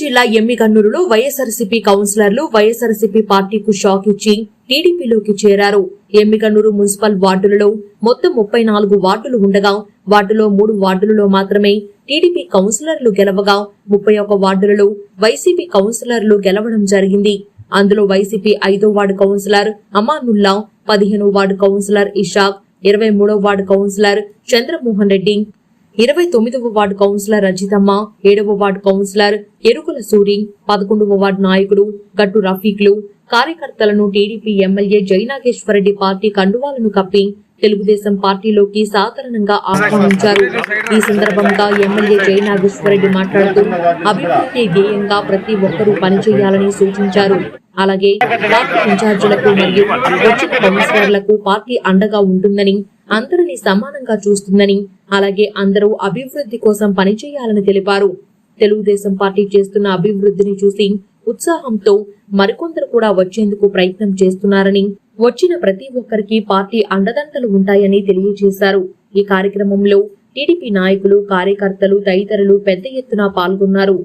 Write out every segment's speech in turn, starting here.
జిల్లా ఎమ్మిగన్నూరులో వైఎస్ఆర్సీపీ కౌన్సిలర్లు వైఎస్ఆర్సీపీ పార్టీకు షాక్ ఇచ్చి టీడీపీలోకి చేరారు. ఎమ్మిగన్నూరు మున్సిపల్ వార్డులలో మొత్తం ముప్పై నాలుగు వార్డులు ఉండగా వార్డులో మూడు వార్డులలో మాత్రమే టీడీపీ కౌన్సిలర్లు గెలవగా ముప్పై ఒక వార్డులలో వైసీపీ కౌన్సిలర్లు గెలవడం జరిగింది. అందులో వైసీపీ ఐదో వార్డు కౌన్సిలర్ అమానుల్లా పదిహేనో వార్డు కౌన్సిలర్ ఇషాక్ ఇరవై మూడో వార్డు కౌన్సిలర్ చంద్రమోహన్ రెడ్డి ఇరవై తొమ్మిదవ వార్డు కౌన్సిలర్ రజితమ్మ ఏడవ వార్డు కౌన్సిలర్ ఎరుకుల సూరి పదకొండవ వార్డు నాయకుడు గట్టు రఫీక్లు కార్యకర్తలను టీడీపీ ఎమ్మెల్యే జైనాగేశ్వరరెడ్డి పార్టీ కండువాలను కప్పి తెలుగుదేశం పార్టీలోకి సాధారణంగా ఆహ్వానించారు. ఈ సందర్భంగా ఎమ్మెల్యే జయనాగేశ్వరరెడ్డి మాట్లాడుతూ అభివృద్ధి ధ్యేయంగా ప్రతి ఒక్కరూ పనిచేయాలని సూచించారు. అలాగే పార్టీ ఇన్ఛార్జీలకు మరియు వచ్చిన కౌన్సిలర్లకు పార్టీ అండగా ఉంటుందని అందరినీ సమానంగా చూస్తుందని అలాగే అందరూ అభివృద్ధి కోసం పనిచేయాలని తెలిపారు. తెలుగుదేశం పార్టీ చేస్తున్న అభివృద్ధిని చూసి ఉత్సాహంతో మరికొందరు కూడా వచ్చేందుకు ప్రయత్నం చేస్తున్నారని వచ్చిన ప్రతి ఒక్కరికి పార్టీ అండదండలు ఉంటాయని తెలియజేశారు. ఈ కార్యక్రమంలో టీడీపీ నాయకులు కార్యకర్తలు తదితరులు పెద్ద ఎత్తున పాల్గొన్నారు.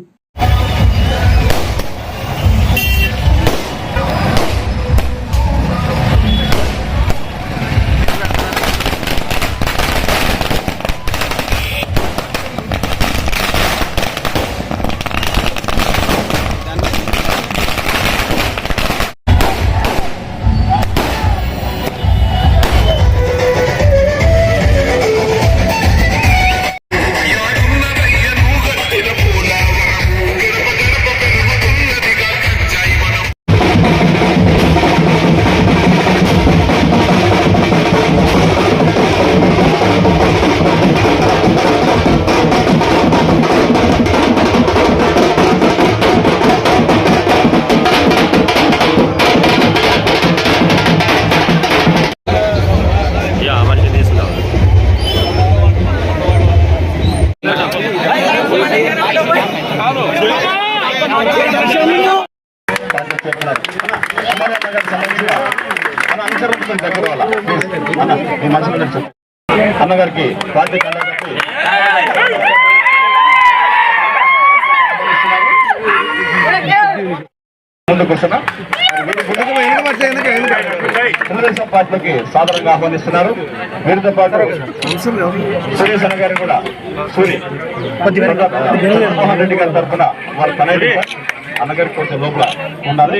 అన్నగారికి పార్టీ కండక్టర్కి ముందు కూర్చున్నా తెలుగుదేశం పార్టీలోకి సాధారణంగా ఆహ్వానిస్తున్నారు. వీరితో పాటు సురేష్ అన్న గారిని కూడా సూరి జగన్మోహన్ రెడ్డి గారి తరఫున వారి తన అన్నగారి కొంచెం లోపల ఉండాలి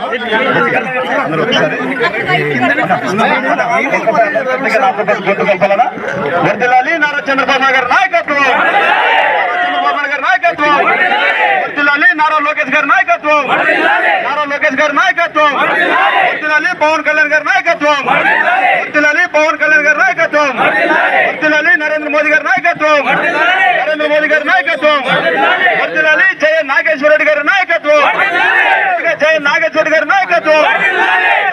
అందరూ ఒకసారి వర్దిలాలి నారా చంద్రబాబు గారి నాయకత్వం చంద్రబాబు గారి నాయకత్వం వర్దిలాలి నారా లోకేష్ గారి నాయకత్వం నారా లోకేష్ గారి నాయకత్వం వర్దిలాలి పవన్ కళ్యాణ్ గారి నాయకత్వం వర్దిలాలి పవన్ కళ్యాణ్ గారి నాయకత్వం వర్దిలాలి నరేంద్ర మోదీ గారి నాయకత్వం. నరేంద్ర మోదీ గారి నాయకత్వం. వర్దిలాలి జయ నాగేశ్వర రెడ్డి గారి నాయకత్వం జయ నాగేశ్వర రెడ్డి గారి నాయకత్వం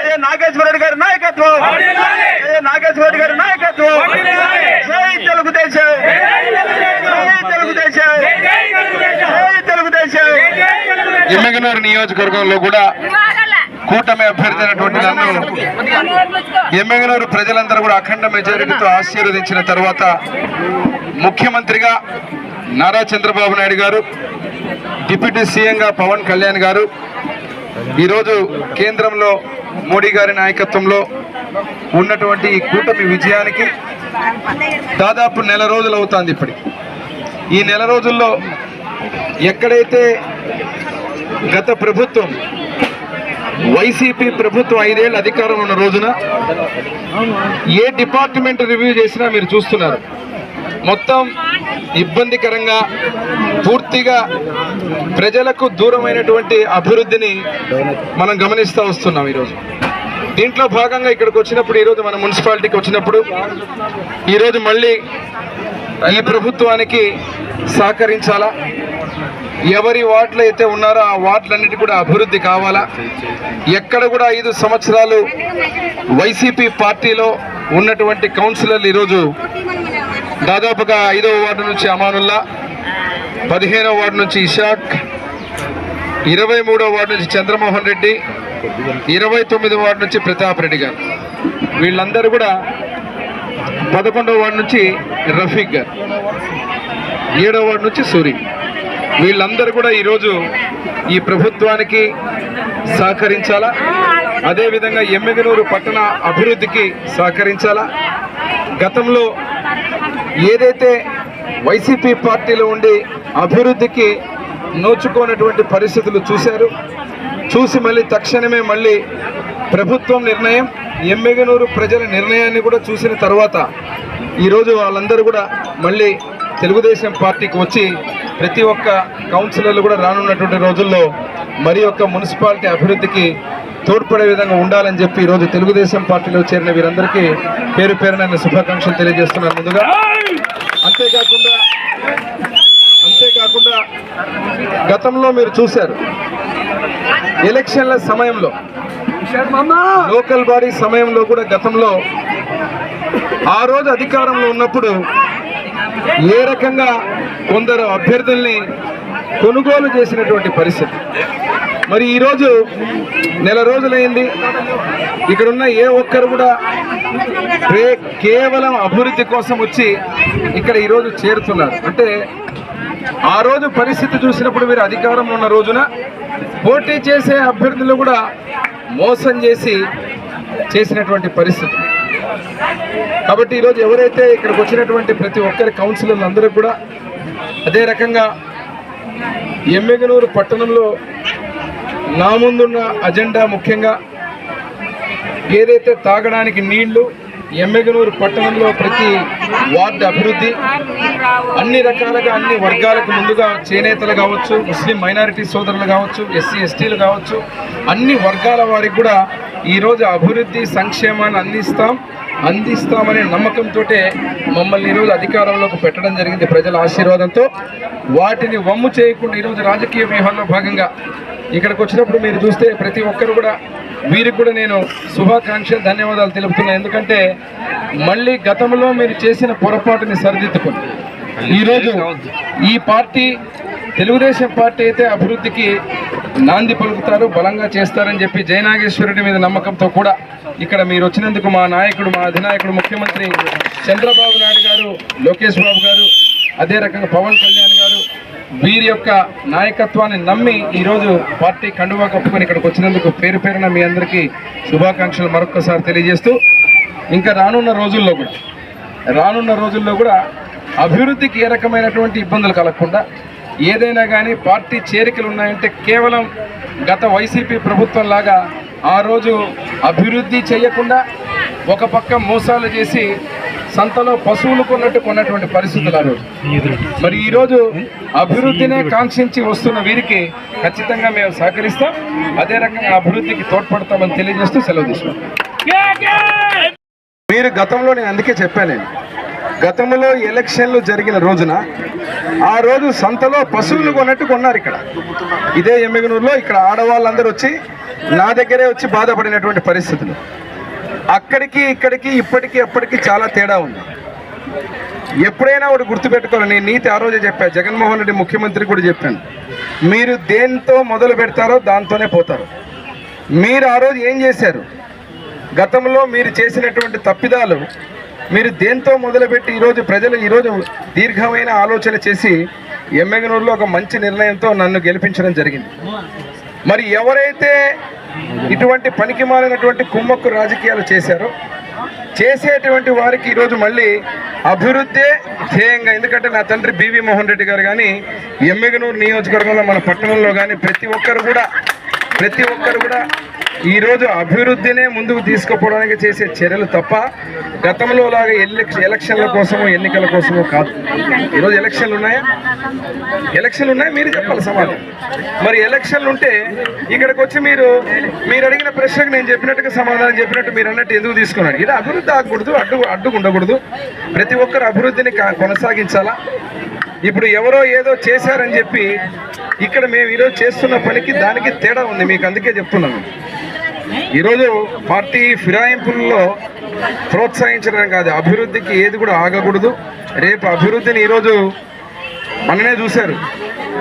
జయ నాగేశ్వర రెడ్డి గారి నాయకత్వం. నాగేశ్వర రెడ్డి గారి నాయకత్వం. జై తెలుగుదేశం. జై తెలుగుదేశం. జై తెలుగుదేశం. ఎమ్మెగనూరు నియోజకవర్గంలో కూడా కూటమి అభ్యర్థి అయినటువంటి నన్ను ఎమ్మెగనూరు ప్రజలందరూ కూడా అఖండ మెజారిటీతో ఆశీర్వదించిన తర్వాత ముఖ్యమంత్రిగా నారా చంద్రబాబు నాయుడు గారు డిప్యూటీ సీఎంగా పవన్ కళ్యాణ్ గారు ఈరోజు కేంద్రంలో మోడీ గారి నాయకత్వంలో ఉన్నటువంటి ఈ కూటమి విజయానికి దాదాపు నెల రోజులు అవుతుంది ఇప్పటి ఈ నెల రోజుల్లో ఎక్కడైతే గత ప్రభుత్వం వైసీపీ ప్రభుత్వం ఐదేళ్ళు అధికారం ఉన్న రోజున ఏ డిపార్ట్మెంట్ రివ్యూ చేసినా మీరు చూస్తున్నారు. మొత్తం ఇబ్బందికరంగా పూర్తిగా ప్రజలకు దూరమైనటువంటి అభివృద్ధిని మనం గమనిస్తూ వస్తున్నాం ఈరోజు. దీంట్లో భాగంగా ఇక్కడికి వచ్చినప్పుడు ఈరోజు మన మున్సిపాలిటీకి వచ్చినప్పుడు ఈరోజు మళ్ళీ ఈ ప్రభుత్వానికి సహకరించాలా? ఎవరి వార్డులు అయితే ఉన్నారో ఆ వార్డులన్నిటి కూడా అభివృద్ధి కావాలా? ఎక్కడ కూడా ఐదు సంవత్సరాలు వైసీపీ పార్టీలో ఉన్నటువంటి కౌన్సిలర్లు ఈరోజు దాదాపుగా ఐదవ వార్డు నుంచి అమానుల్లా పదిహేనవ వార్డు నుంచి ఇషాక్ ఇరవై మూడవ వార్డు నుంచి చంద్రమోహన్ రెడ్డి ఇరవై తొమ్మిదవ వార్డు నుంచి ప్రతాప్ రెడ్డి గారు. వీళ్ళందరూ కూడా పదకొండవ వార్డు నుంచి రఫీక్ గారు ఏడవ వార్డు నుంచి సూరి. వీళ్ళందరూ కూడా ఈరోజు ఈ ప్రభుత్వానికి సహకరించాలా? అదేవిధంగా ఎమ్మెగనూరు పట్టణ అభివృద్ధికి సహకరించాలా? గతంలో ఏదైతే వైసీపీ పార్టీలో ఉండి అభివృద్ధికి నోచుకోనటువంటి పరిస్థితులు చూశారు చూసి మళ్ళీ తక్షణమే మళ్ళీ ప్రభుత్వం నిర్ణయం ఎమ్మెగనూరు ప్రజల నిర్ణయాన్ని కూడా చూసిన తర్వాత ఈరోజు వాళ్ళందరూ కూడా మళ్ళీ తెలుగుదేశం పార్టీకి వచ్చి ప్రతి ఒక్క కౌన్సిలర్లు కూడా రానున్నటువంటి రోజుల్లో మరి యొక్క మున్సిపాలిటీ అభివృద్ధికి తోడ్పడే విధంగా ఉండాలని చెప్పి ఈరోజు తెలుగుదేశం పార్టీలో చేరిన వీరందరికీ పేరు పేరున నేను శుభాకాంక్షలు తెలియజేస్తున్నాను ముందుగా. అంతేకాకుండా అంతేకాకుండా గతంలో మీరు చూశారు ఎలక్షన్ల సమయంలో లోకల్ బాడీ సమయంలో కూడా గతంలో ఆ రోజు అధికారంలో ఉన్నప్పుడు ఏ రకంగా కొందరు అభ్యర్థుల్ని కొనుగోలు చేసినటువంటి పరిస్థితి? మరి ఈరోజు నెల రోజులైంది. ఇక్కడున్న ఏ ఒక్కరు కూడా కేవలం అభివృద్ధి కోసం వచ్చి ఇక్కడ ఈరోజు చేరుతున్నారు. అంటే ఆ రోజు పరిస్థితి చూసినప్పుడు మీరు అధికారంలో ఉన్న రోజున పోటీ చేసే అభ్యర్థులు కూడా మోసం చేసి చేసినటువంటి పరిస్థితి. కాబట్టి ఈరోజు ఎవరైతే ఇక్కడికి వచ్చినటువంటి ప్రతి ఒక్కరి కౌన్సిలర్లు అందరూ కూడా అదే రకంగా ఎమ్మెగనూరు పట్టణంలో నా ముందున్న అజెండా ముఖ్యంగా ఏదైతే తాగడానికి నీళ్ళు ఎమ్మెగనూరు పట్టణంలో ప్రతి వార్డు అభివృద్ధి అన్ని రకాలుగా అన్ని వర్గాలకు ముందుగా చేనేతలు కావచ్చు ముస్లిం మైనారిటీ సోదరులు కావచ్చు ఎస్సీ ఎస్టీలు కావచ్చు అన్ని వర్గాల వారికి కూడా ఈరోజు అభివృద్ధి సంక్షేమాన్ని అందిస్తాం అందిస్తామనే నమ్మకంతో మమ్మల్ని ఈరోజు అధికారంలోకి పెట్టడం జరిగింది ప్రజల ఆశీర్వాదంతో. వాటిని వమ్ము చేయకుండా ఈరోజు రాజకీయ వ్యూహంలో భాగంగా ఇక్కడికి వచ్చినప్పుడు మీరు చూస్తే ప్రతి ఒక్కరు కూడా వీరికి కూడా నేను శుభాకాంక్షలు ధన్యవాదాలు తెలుపుతున్నాను ఎందుకంటే మళ్ళీ గతంలో మీరు చేసిన పొరపాటుని సరిదిద్దుకొని ఈరోజు ఈ పార్టీ తెలుగుదేశం పార్టీ అయితే అభివృద్ధికి నాంది పలుకుతారు బలంగా చేస్తారని చెప్పి జయనాగేశ్వరుడి మీద నమ్మకంతో కూడా ఇక్కడ మీరు వచ్చినందుకు మా నాయకుడు మా అధినాయకుడు ముఖ్యమంత్రి చంద్రబాబు నాయుడు గారు లోకేష్ బాబు గారు అదే రకంగా పవన్ కళ్యాణ్ గారు వీరి యొక్క నాయకత్వాన్ని నమ్మి ఈరోజు పార్టీ కండువా కప్పుకొని ఇక్కడికి వచ్చినందుకు పేరు పేరున మీ అందరికీ శుభాకాంక్షలు మరొక్కసారి తెలియజేస్తూ ఇంకా రానున్న రోజుల్లో కూడా రానున్న రోజుల్లో కూడా అభివృద్ధికి ఏ రకమైనటువంటి ఇబ్బందులు కలగకుండా ఏదైనా కానీ పార్టీ చేరికలు ఉన్నాయంటే కేవలం గత వైసీపీ ప్రభుత్వం లాగా ఆ రోజు అభివృద్ధి చేయకుండా ఒక పక్క మోసాలు చేసి సంతలో పశువులు కొన్నట్టు కొన్నటువంటి పరిస్థితులు ఆ రోజు. మరి ఈరోజు అభివృద్ధినే కాంక్షించి వస్తున్న వీరికి ఖచ్చితంగా మేము సహకరిస్తాం. అదే రకంగా అభివృద్ధికి తోడ్పడతామని తెలియజేస్తూ సెలవు తీసుకున్నాం మీరు గతంలో నేను అందుకే చెప్పాను నేను. గతంలో ఎలక్షన్లు జరిగిన రోజున ఆ రోజు సంతలో పశువులు కొన్నట్టు కొన్నారు ఇక్కడ. ఇదే ఎమ్మిగనూరులో ఇక్కడ ఆడవాళ్ళందరూ వచ్చి నా దగ్గరే వచ్చి బాధపడినటువంటి పరిస్థితులు. అక్కడికి ఇక్కడికి ఇప్పటికీ అప్పటికి చాలా తేడా ఉంది. ఎప్పుడైనా ఒకటి గుర్తుపెట్టుకోవాలి. నేను నీతి ఆ రోజే చెప్పాను జగన్మోహన్ రెడ్డి ముఖ్యమంత్రి కూడా చెప్పాను. మీరు దేంతో మొదలు పెడతారో దాంతోనే పోతారు. మీరు ఆ రోజు ఏం చేశారు? గతంలో మీరు చేసినటువంటి తప్పిదాలు మీరు దేంతో మొదలుపెట్టి ఈరోజు ప్రజలు ఈరోజు దీర్ఘమైన ఆలోచన చేసి ఎమ్మెగనూరులో ఒక మంచి నిర్ణయంతో నన్ను గెలిపించడం జరిగింది. మరి ఎవరైతే ఇటువంటి పనికి మాలినటువంటి కుమ్మక్కు రాజకీయాలు చేశారు. చేసేటువంటి వారికి ఈరోజు మళ్ళీ అభివృద్ధే ధ్యేయంగా ఎందుకంటే నా తండ్రి బివి మోహన్ రెడ్డి గారు కానీ ఎమ్మెగనూరు నియోజకవర్గంలో మన పట్టణంలో కానీ ప్రతి ఒక్కరు కూడా ప్రతి ఒక్కరు కూడా ఈరోజు అభివృద్ధినే ముందుకు తీసుకుపోవడానికి చేసే చర్యలు తప్ప గతంలో లాగా ఎలక్షన్ల కోసమో ఎన్నికల కోసమో కాదు. ఈరోజు ఎలక్షన్లు ఉన్నాయా? ఎలక్షన్లు ఉన్నాయా? మీరు చెప్పాలి సమాధానం. మరి ఎలక్షన్లు ఉంటే ఇక్కడికి వచ్చి మీరు మీరు అడిగిన ప్రశ్నకు నేను చెప్పినట్టుగా సమాధానం చెప్పినట్టు మీరు అన్నట్టు ఎందుకు తీసుకున్నాను ఇది అభివృద్ధి ఆగకూడదు అడ్డు అడ్డు ఉండకూడదు. ప్రతి ఒక్కరు అభివృద్ధిని కా- కొనసాగించాలా? ఇప్పుడు ఎవరో ఏదో చేశారని చెప్పి ఇక్కడ మేము ఈరోజు చేస్తున్న పనికి దానికి తేడా ఉంది. మీకు అందుకే చెప్తున్నాను. ఈరోజు పార్టీ ఫిరాయింపుల్లో ప్రోత్సహించడం కాదు అభివృద్ధికి ఏది కూడా ఆగకూడదు. రేపు అభివృద్ధిని ఈరోజు మననే చూశారు.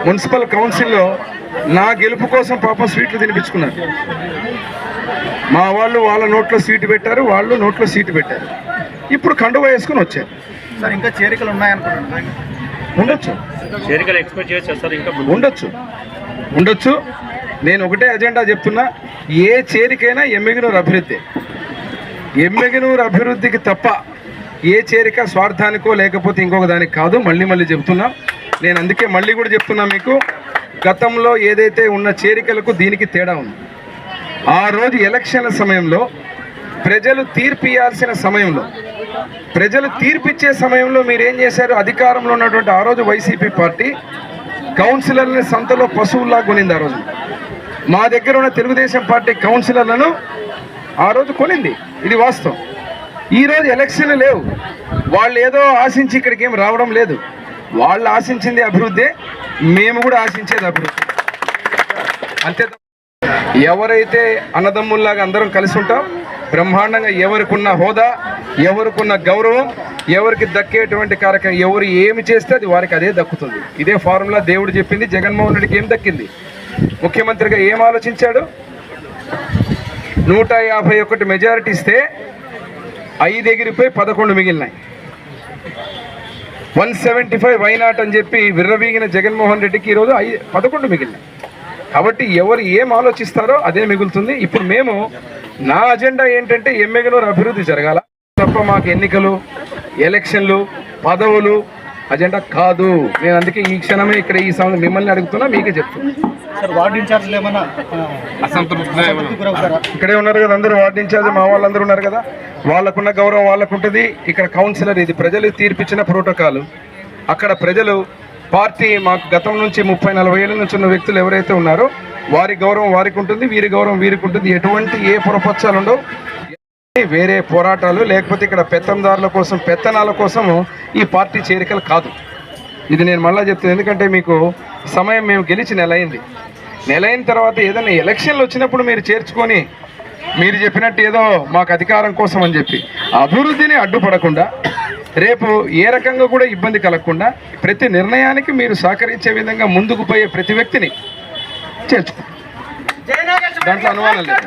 మున్సిపల్ కౌన్సిల్లో నా గెలుపు కోసం పాపం స్వీట్లు తినిపించుకున్నారు. మా వాళ్ళు వాళ్ళ నోట్లో సీటు పెట్టారు వాళ్ళు నోట్లో సీటు పెట్టారు. ఇప్పుడు కండువ వేసుకుని వచ్చారు. సార్ ఇంకా చేరికలు ఉన్నాయనుకుంటున్నాను. ఉండొచ్చు. చేరికలు ఎక్స్పెక్ట్ చేయొచ్చు సార్? ఇంకా. ఉండొచ్చు. ఉండొచ్చు. నేను ఒకటే అజెండా చెప్తున్నా ఏ చేరికైనా ఎమ్మెగినూరు అభివృద్ధి. ఎమ్మెగినూరు అభివృద్ధికి తప్ప ఏ చేరిక స్వార్థానికో లేకపోతే ఇంకొక దానికి కాదు మళ్ళీ మళ్ళీ చెప్తున్నా. నేను అందుకే మళ్ళీ కూడా చెప్తున్నా మీకు గతంలో ఏదైతే ఉన్న చేరికలకు దీనికి తేడా ఉంది. ఆ రోజు ఎలక్షన్ల సమయంలో ప్రజలు తీర్పు ఇయ్యాల్సిన సమయంలో ప్రజలు తీర్పిచ్చే సమయంలో మీరు ఏం చేశారు? అధికారంలో ఉన్నటువంటి ఆ రోజు వైసీపీ పార్టీ కౌన్సిలర్ని సంతలో పశువుల్లా కొనింది ఆ రోజు. మా దగ్గర ఉన్న తెలుగుదేశం పార్టీ కౌన్సిలర్లను ఆ రోజు కొనింది. ఇది వాస్తవం. ఈ రోజు ఎలక్షన్లు లేవు. వాళ్ళు ఏదో ఆశించి ఇక్కడికి ఏం రావడం లేదు. వాళ్ళు ఆశించింది అభివృద్ధి మేము కూడా ఆశించేది అభివృద్ధి. అంతే ఎవరైతే అన్నదమ్ముల్లాగా అందరం కలిసి ఉంటాం బ్రహ్మాండంగా ఎవరికున్న హోదా ఎవరికున్న గౌరవం ఎవరికి దక్కేటువంటి కార్యక్రమం ఎవరు ఏమి చేస్తే అది వారికి అదే దక్కుతుంది. ఇదే ఫార్ములా దేవుడు చెప్పింది జగన్మోహన్ రెడ్డికి ఏం దక్కింది? ముఖ్యమంత్రిగా ఏం ఆలోచించాడు? నూట యాభై ఒకటి మెజారిటీ ఇస్తే ఐదు ఎగిరిపోయి పదకొండు మిగిలినాయి. One seventy five why not అని చెప్పి విర్రవీగిన జగన్మోహన్ రెడ్డికి ఈరోజు ఐ పదకొండు మిగిలినాయి. కాబట్టి ఎవరు ఏం ఆలోచిస్తారో అదే మిగులుతుంది. ఇప్పుడు మేము నా అజెండా ఏంటంటే ఎమ్మెగనూరు అభివృద్ధి జరగాల. తప్ప మాకు ఎన్నికలు ఎలక్షన్లు పదవులు అజెండా కాదు. నేను అందుకే ఈ క్షణమే ఇక్కడ ఈ సమయం మిమ్మల్ని అడుగుతున్నా మీకే చెప్తున్నా. సార్ వార్డు ఇన్ఛార్జ్లు ఏమన్నా గురవుతారా? ఇక్కడే ఉన్నారు కదా అందరూ వార్డు ఇన్ఛార్జ్ మా వాళ్ళందరూ ఉన్నారు కదా. వాళ్ళకున్న గౌరవం వాళ్ళకు ఉంటుంది ఇక్కడ కౌన్సిలర్ ఇది. ప్రజలు తీర్పిచ్చిన ప్రోటోకాల్. అక్కడ ప్రజలు పార్టీ మాకు గతం నుంచి ముప్పై నలభై ఏళ్ళ నుంచి ఉన్న వ్యక్తులు ఎవరైతే ఉన్నారో వారి గౌరవం వారికి ఉంటుంది వీరి గౌరవం వీరికి ఉంటుంది ఎటువంటి ఏ పొరపచ్చాలు ఉండవు వేరే పోరాటాలు లేకపోతే ఇక్కడ పెత్తందారుల కోసం పెత్తనాల కోసం ఈ పార్టీ చేరికలు కాదు. ఇది నేను మళ్ళీ చెప్తాను ఎందుకంటే మీకు సమయం మేము గెలిచి నెల అయింది. నెల అయిన తర్వాత ఏదైనా ఎలక్షన్లు వచ్చినప్పుడు మీరు చేర్చుకొని మీరు చెప్పినట్టు ఏదో మాకు అధికారం కోసం అని చెప్పి. అభివృద్ధిని అడ్డుపడకుండా రేపు ఏ రకంగా కూడా ఇబ్బంది కలగకుండా ప్రతి నిర్ణయానికి మీరు సహకరించే విధంగా ముందుకు పోయే ప్రతి వ్యక్తిని చేర్చుకో. దాంట్లో అనుమానం లేదు.